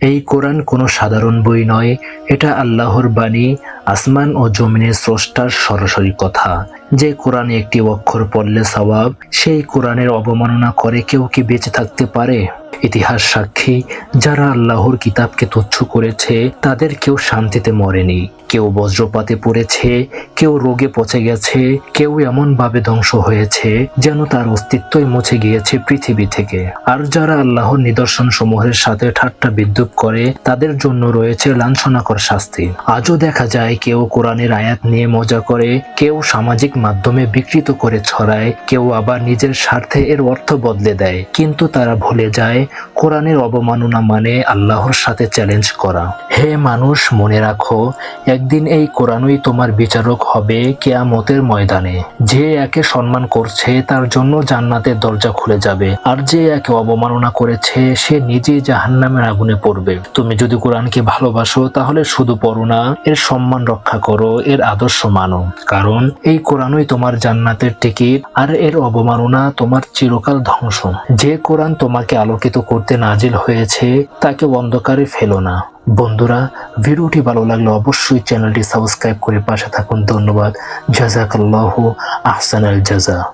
এই কোরআন কোনো সাধারণ বই নয়, এটা আল্লাহর বাণী, আসমান ও জমিনের স্রষ্টার সরাসরি কথা। যে কোরআনে একটি অক্ষর পড়লে স্বভাব সেই কোরআনের অবমাননা করে কেউ কি বেঁচে থাকতে পারে? ইতিহাস সাক্ষী, যারা আল্লাহর কিতাবকে তুচ্ছ করেছে, তাদের কেউ শান্তিতে মরেনি। কেউ বজ্রপাতে পড়েছে, কেউ রোগে পচে গেছে, কেউ এমনভাবে ধ্বংস হয়েছে যেন তার অস্তিত্বই মুছে গিয়েছে পৃথিবী থেকে। আর যারা আল্লাহর নিদর্শন সমূহের সাথে ঠাট্টা বিদ্রুপ করে, তাদের জন্য রয়েছে লাঞ্ছনাকর শাস্তি। আজও দেখা যায় কেউ কোরআনের আয়াত নিয়ে মজা করে, কেউ সামাজিক মাধ্যমে বিকৃত করে ছড়ায়, কেউ আবার নিজের স্বার্থে এর অর্থ বদলে দেয়। কিন্তু তারা ভুলে যায় কোরআনের অবমাননা মানে আল্লাহর সাথে চ্যালেঞ্জ করা। হে মানুষ, মনে রাখো, একদিন এই কোরআনই তোমার বিচারক হবে কেয়ামতের ময়দানে। যে একে সম্মান করছে, তার জন্য জান্নাতের দরজা খুলে যাবে। আর যে একে অবমাননা করেছে, সে নিজেই জাহান্নামের আগুনে পড়বে। তুমি যদি কোরআনকে ভালোবাসো, তাহলে শুধু পড়ো না, এর সম্মান রক্ষা করো, এর আদর্শ মানো। কারণ এই কোরআনই তোমার জান্নাতের টিকিট, আর এর অবমাননা তোমার চিরকাল ধ্বংস। যে কোরআন তোমাকে আলোকিত করতে নাজিল হয়েছে, তাকে অন্ধকারে ফেলো না। বন্ধুরা, ভিডিওটি ভালো লাগলে অবশ্যই চ্যানেলটি সাবস্ক্রাইব করে পাশে থাকুন। ধন্যবাদ। জাজাকাল্লাহ আহসান আল জাজা